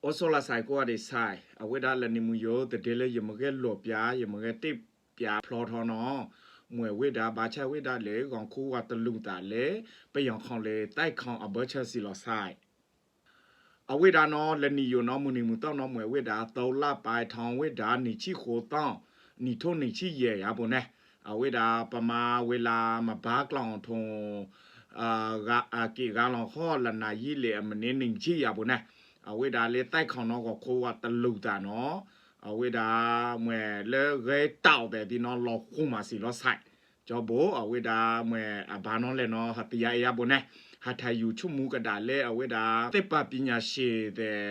โอโซลาไซโกอะดิไซอเวดาลนิมุโยตะเดเลยมเกหลอปยายมเกติปยาพลอทอนอมวยเวดาบาชะเวดาเลกองคูวาตะลุงตาเลไปยองคองเลใต้คองอเบชะซิลอไซအဝိဒါနောလနီယိုနောမူနီမူတောင်းနောမွေဝိဒါတောလာပိုင်ထောင်ဝိဒါနီချိခိုတောင်းနီထုံနီချိယေရပါနဲ့အဝိဒါပမာဝေလာမဘာကလောင်ထုံအာဂါအကီဂါလောင်ခေါ်လနာယီလေအမနေနင်းချိရပါနဲ့ အဝိဒါလေတိုက်ခေါနော်ကိုခိုးဝတလူတာနော်အဝိဒါမွဲလေရဲတောက်တယ်ဒီနော်လောခုမစီလောဆိုင်ကြောဘောအဝိဒါမွဲအဘာနော်လေနော်ဟတရရဘုန်နဲ့ဟာထယူချုမူကဒါလေအဝိဒါတစ်ပပညာရှိတဲ့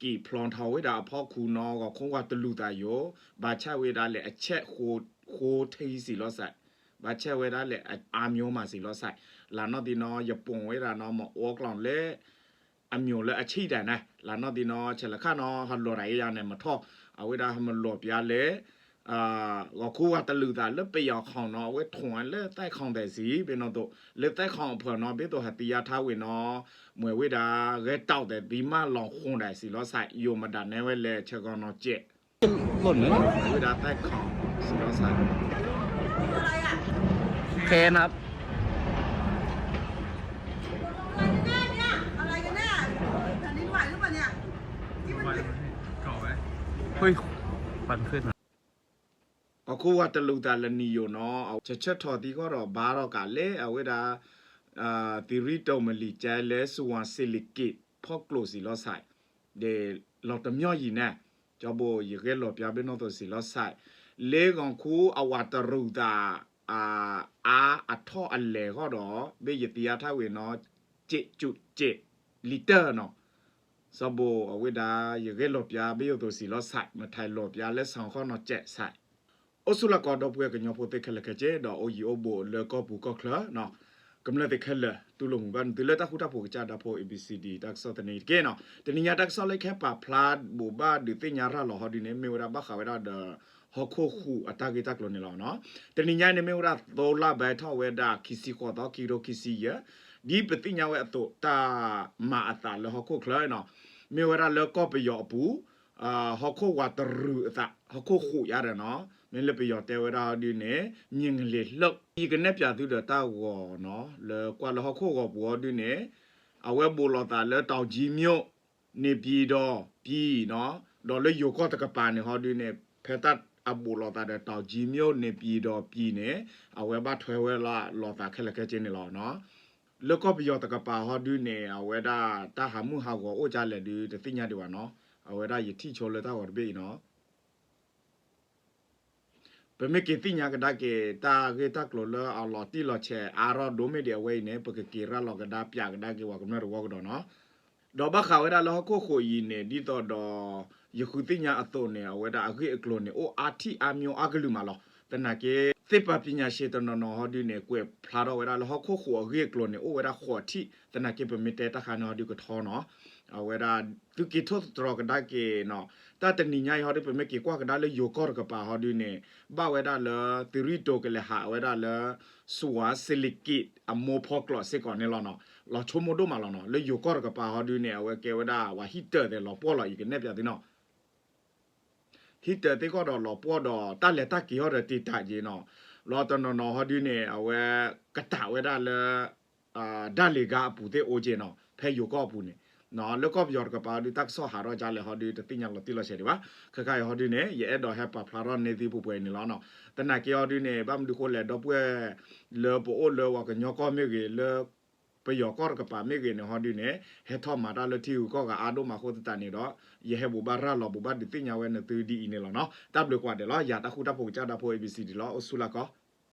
ကီဖလွန်ထောဝိဒါအဖောက်ခုနော်ကိုခိုးဝတလူတာယောဘာချဝိဒါလေအချက်ဟိုဟိုထေးစီလောဆိုင်ဘာချက်ဝိဒါလေအာမျိုးမစီလောဆိုင်လာနော်ဒီနော်ယပွန်ဝိဒါနော်မအောကလောင်လေ อมิวและอาชีแต่นะลานอดีนอเชลค้านอฮัลโหลไรยาเน่มาทอเอาไว้ได้มันหลบยาเละอ่าก็คู่กับตะลือตาเลือไปยอของนอเวถวนเลืใต้ของแต่สีเป็นนอตัเลือใต้ของเผื่อนอเป็นตัวหัตยาท้าเวนอเมื่อเวดาเกเต่าแต่ดีมาลองคงได้สีล้อใส่โยมาดันในเวเลเชกอนอเจ็ดหล่นเลยเว้ดาใต้ของสีล้อใส่เคนครับ เก่าไหม เฮ้ยฟันขึ้นอ่ะ အခုကတလူတာလနီယိုနော်ချက်ချက်ထော်ဒီကတော့ဘာတော့ကလေအဝိဒါအာတီရီတိုမလီကျဲလဲစဝန်ဆီလီကစ်ဖော့ကလိုစီလောဆိုင်ဒေလော်တမြော့ယီနဲ့จอบยเกลอปยาเบนอตสิลอไซเลกองคูอวาตรูตาอาอาอัทออัลเลก็ดอเบยติยาทาเวเนาะเจจุเจลิเตอร์เนาะ စဘောအဝိဒါယေကလောပြာဘေယုတောစီလောဆိုင်မထိုင်လောပြာလက်ဆောင်ခေါနော်ကျက်ဆိုင်အဆုလကောတော့ပွဲကညောပိုတေခလကကျဲတော့အိုယီအိုဘိုလေကောပူကောခလာနော်ကမ္လတေခလတူလုံဘန်တူလတာခုတာပိုကြတာပို ABCD တက်ဆော့တနေကေနော်တနညာတက်ဆော့လိုက်ခဲပါဖလာဘူဘာဒီတညာရလောဟဒီနေမေဝရဘခဝရဒဟခိုခုအတကေတက်လောနေလောနော်တနညာနေမေဝရသောလာဘဲထောဝဲဒါခီစီခေါ်တော့ကီရိုခီစီယ ဒီပတိညာဝဲအတော့တာမာအတာလဟခုခလောနော်မေဝရလောကောပယောဘူးအာဟခုဝတ်ရူအတာဟခုခုရတယ်နော်မင်းလပယောတဲဝရဒီနေမြင်လေလောက်ဒီကနေပြသူတော့တာဝေါ်နော်လေကွာလဟခုကောဘောဒီနေအဝဲဘူလောတာလေတောက်ကြီးမြို့နေပြည်တော်ပြည်နော်ဒေါ်လေယိုကောတကပါနေဟောဒီနေဖက်တတ်အဘူလောတာတဲ့တောက်ကြီးမျိုးနေပြည်တော်ပြည်နေအဝဲဘထွဲဝဲလာလောတာခက်လက်ခဲချင်းနေလောနော် လောကပယောတကပါဟောဒီနေအဝဲဒါတာဟာမှုဟာကိုအိုကြလက်ဒီတသိညာဒီပါနော်အဝဲဒါယတိချိုလက်တာဟောဒီနော်ပမေကေတိညာကဒါကေတာကေတာကလောလအလောတိလောချေအာရောဒိုမေဒီအဝဲနေပကကေရလောကဒါပြကဒါကေဝကမရဝကတော့နော်တော့ဘခါဝဲတာလောကိုခိုယီနေဒီတော့တော့ယခုတိညာအတော့နေဝဲတာအခိအကလိုနေအိုအာတီအမျိုးအကလူမလောတနကေ သေပပညာရှိတနော်နော်ဟောဒီနေကွယ်ဖလာတော့ဝဲတာလောခိုခိုအခိအကလိုနေအိုဝဲတာခေါ်တီတနကေပမီတဲတခါနော်ဒီကထောနော်အဝဲတာသူကီထို့တော့ကဒါကေနော်တတနိညာဟောဒီပမေကေကွာကဒါလေယိုကောကပါဟောဒီနေဘဝဲတာလသီရီတိုကလေဟာဝဲတာလဆွာဆီလီကစ်အမောဖောကလောစေကောနေလောနော် lo chomo do ma lo no le yo kor ka pa ha du ne we ke we da wa heater de lo po lo yi ke ne pya ti no heater te ko do lo po do ta le ta ki ho de ti ta ji no lo to no no ha du ne we ka ta we da le a da le ga pu te o je no phe yo ko pu ne နော်လောကပြောကပါဒီတက်ဆောဟာတော့ကြလေဟောဒီတင်ညာလို့တိလို့ရှိတယ်ပါခခရဟောဒီနေရဲ့တော့ဟပ်ပါဖလာတော့နေသည်ပူပွဲနေလောနော်တနကေဟောဒီနေဗမ်ဒီကိုလေတော့ပွဲလောပိုလောဝကညောကောမြေကြီးလော ပယောကောကပါမေကေနဟောဒီနေဟေထောမာတာလတီကိုကအာဒိုမာခိုတတနေတော့ယေဟဘူဘာရာလောဘူဘာဒီတင်ညာဝဲနေတူဒီနေလောနော်တပ်လကွာတယ်လောယာတခုတဖို့ကြတာဖို့ ABC ဒီလောအဆူလာကော